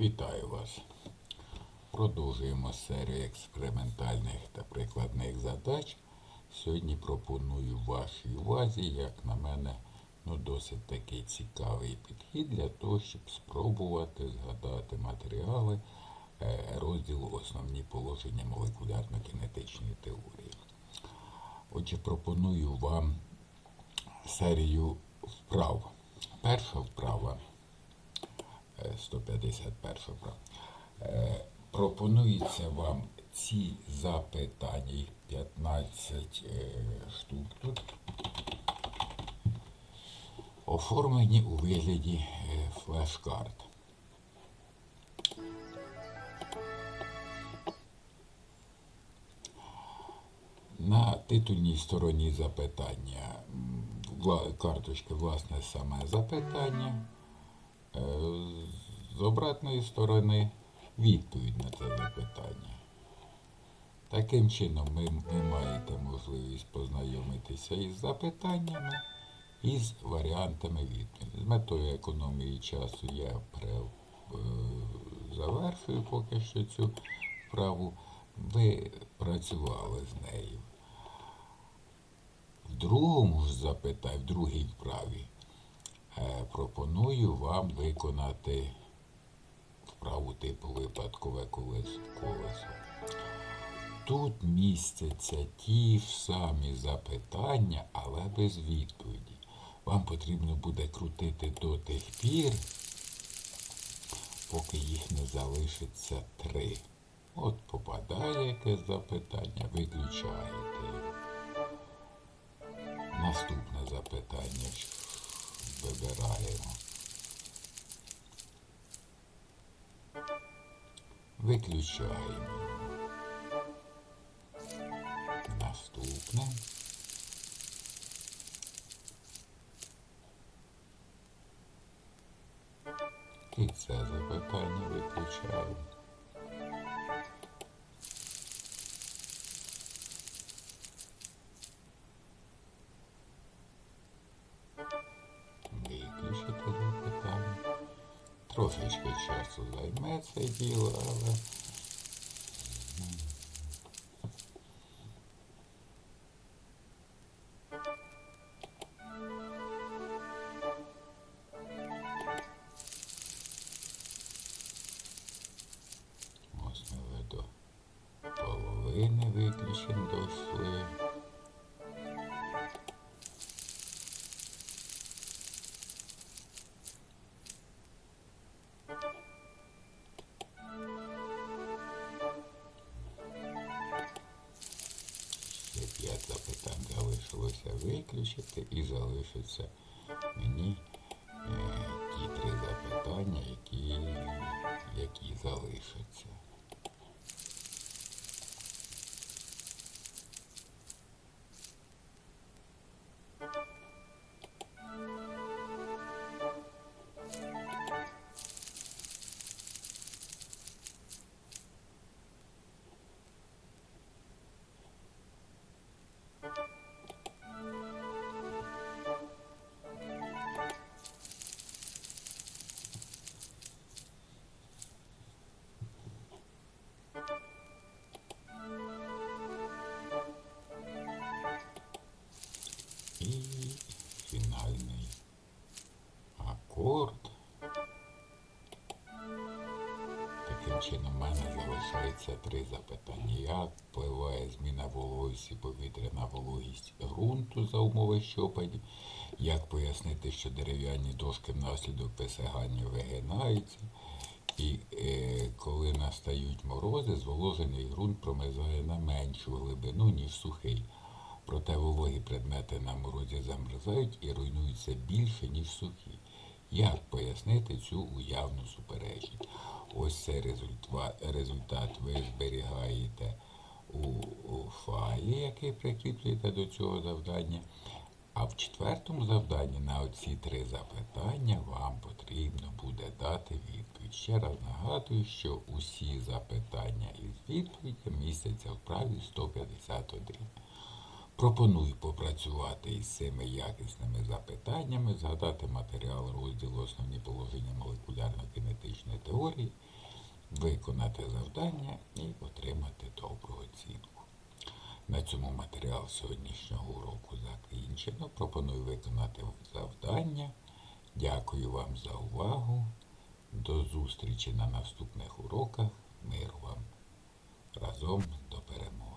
Вітаю вас. Продовжуємо серію експериментальних та прикладних задач. Сьогодні пропоную вашій увазі, як на мене, ну, досить такий цікавий підхід для того, щоб спробувати згадати матеріали е, розділу Основні положення молекулярно-кінетичної теорії. Отже, пропоную вам серію вправ. Перша вправа 151 вправа. Е, Пропонується вам ці запитання, їх 15 е, штук тут, оформлені у вигляді е, флеш-карт. На титульній стороні запитання карточки, власне, саме запитання. Е, З обратної сторони відповідь на це запитання. Таким чином, ви, ви маєте можливість познайомитися із запитаннями і з варіантами відповіді. З метою економії часу я е, завершую поки що цю вправу. Ви працювали з нею. В другому ж запитанні, в другій вправі, пропоную вам виконати вправу типу випадкове колесо. Тут містяться ті ж самі запитання, але без відповіді. Вам потрібно буде крутити до тих пір, поки їх не залишиться три. От попадає якесь запитання, виключаєте. Наступне запитання вибираємо. Виключаємо. Наступне. І це запитання виключаємо. Трошечки часу займе це діло, але ось ми до половини виключень дійшли. Виключити і залишиться мені е, ті три запитання, які, які залишаться. Акорд. Таким чином, в мене залишається три запитання. Як впливає зміна вологості повітря на вологість ґрунту за умови щопадів? Як пояснити, що дерев'яні дошки внаслідок висягання вигинаються? І е, коли настають морози, зволожений ґрунт промерзає на меншу глибину, ніж сухий. Проте вологі предмети на морозі замерзають і руйнуються більше, ніж сухі. Як пояснити цю уявну суперечність? Ось цей результат, ви зберігаєте у, файлі, який прикріплюєте до цього завдання. А в четвертому завданні на оці три запитання вам потрібно буде дати відповідь. Ще раз нагадую, що усі запитання із відповіддю містяться в праві 151. Пропоную попрацювати із цими якісними запитаннями, згадати матеріал розділу основні положення молекулярно-кінетичної теорії виконати завдання і отримати добру оцінку. На цьому матеріал сьогоднішнього уроку закінчено. Пропоную виконати завдання. Дякую вам за увагу. До зустрічі на наступних уроках. Миру вам разом до перемоги.